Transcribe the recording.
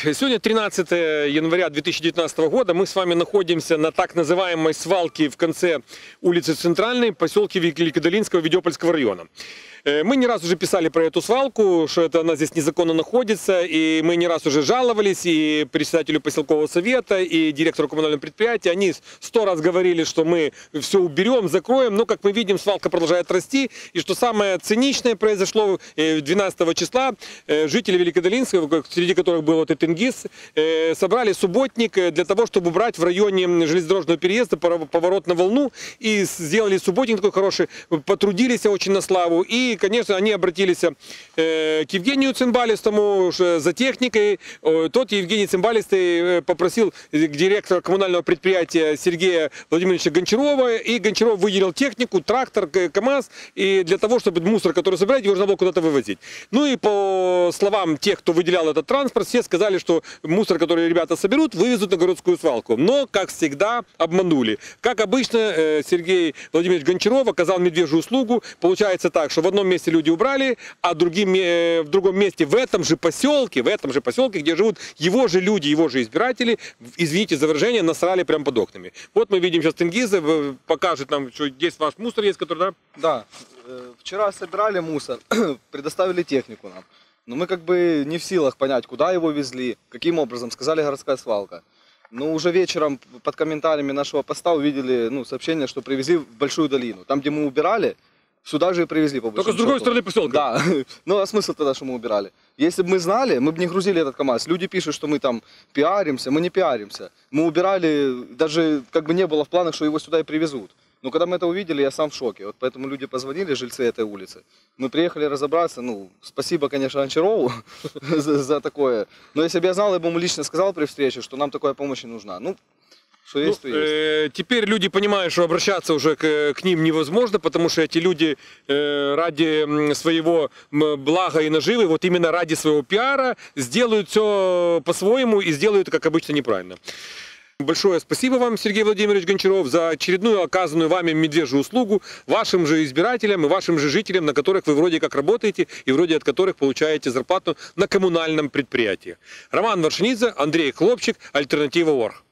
Сегодня 13 января 2019 года. Мы с вами находимся на так называемой свалке в конце улицы Центральной, поселке Великодолинского Ведепольского района. Э, Мы не раз уже писали про эту свалку, что это она здесь незаконно находится, и мы не раз уже жаловались и председателю поселкового совета, и директору коммунального предприятия. Они сто раз говорили, что мы все уберем, закроем, но, как мы видим, свалка продолжает расти, и что самое циничное произошло э, 12 числа, э, жители Великодолинского, среди которых был вот и Тенгиз, э, собрали субботник э, для того, чтобы убрать в районе железнодорожного переезда поворот на волну, и сделали субботник такой хороший, потрудились очень на славу, и, конечно, они обратились э, к Евгению Цимбалистому за техникой. Тот Евгений Цимбалистый попросил директора коммунального предприятия Сергея Владимировича Гончарова, и Гончаров выделил технику, трактор, КАМАЗ, и для того, чтобы мусор, который собирать, его нужно было куда-то вывозить. Ну и по словам тех, кто выделял этот транспорт, все сказали, что мусор, который ребята соберут, вывезут на городскую свалку. Но, как всегда, обманули. Как обычно, э, Сергей Владимирович Гончаров оказал медвежью услугу. Получается так, что в одном месте люди убрали, а другим, э, в другом месте, в этом же поселке, в этом же поселке, где живут его же люди, его же избиратели, извините за выражение, насрали прямо под окнами. Вот мы видим сейчас Тенгиза, покажет нам, что здесь ваш мусор есть, который, да, Да, э, вчера собирали мусор, предоставили технику нам. Но мы как бы не в силах понять, куда его везли, каким образом, сказали городская свалка. Но уже вечером под комментариями нашего поста увидели ну, сообщение, что привезли в Большую долину. Там, где мы убирали, сюда же и привезли по только с другой счету. стороны поселка. Да, ну а смысл тогда, что мы убирали? Если бы мы знали, мы бы не грузили этот КАМАЗ. Люди пишут, что мы там пиаримся, мы не пиаримся. Мы убирали, даже как бы не было в планах, что его сюда и привезут. Но когда мы это увидели, я сам в шоке. Вот поэтому люди позвонили, жильцы этой улицы. Мы приехали разобраться. Ну, спасибо, конечно, Анчарову за, за такое. Но если бы я знал, я бы ему лично сказал при встрече, что нам такая помощь не нужна. Ну, что Ну, есть, то есть. э, теперь люди понимают, что обращаться уже к, к ним невозможно, потому что эти люди э, ради своего блага и наживы, вот именно ради своего пиара, сделают все по-своему и сделают, как обычно, неправильно. Большое спасибо вам, Сергей Владимирович Гончаров, за очередную оказанную вами медвежью услугу вашим же избирателям и вашим же жителям, на которых вы вроде как работаете и вроде от которых получаете зарплату на коммунальном предприятии. Роман Варшинидзе, Андрей Хлопчик, Альтернатива Орг.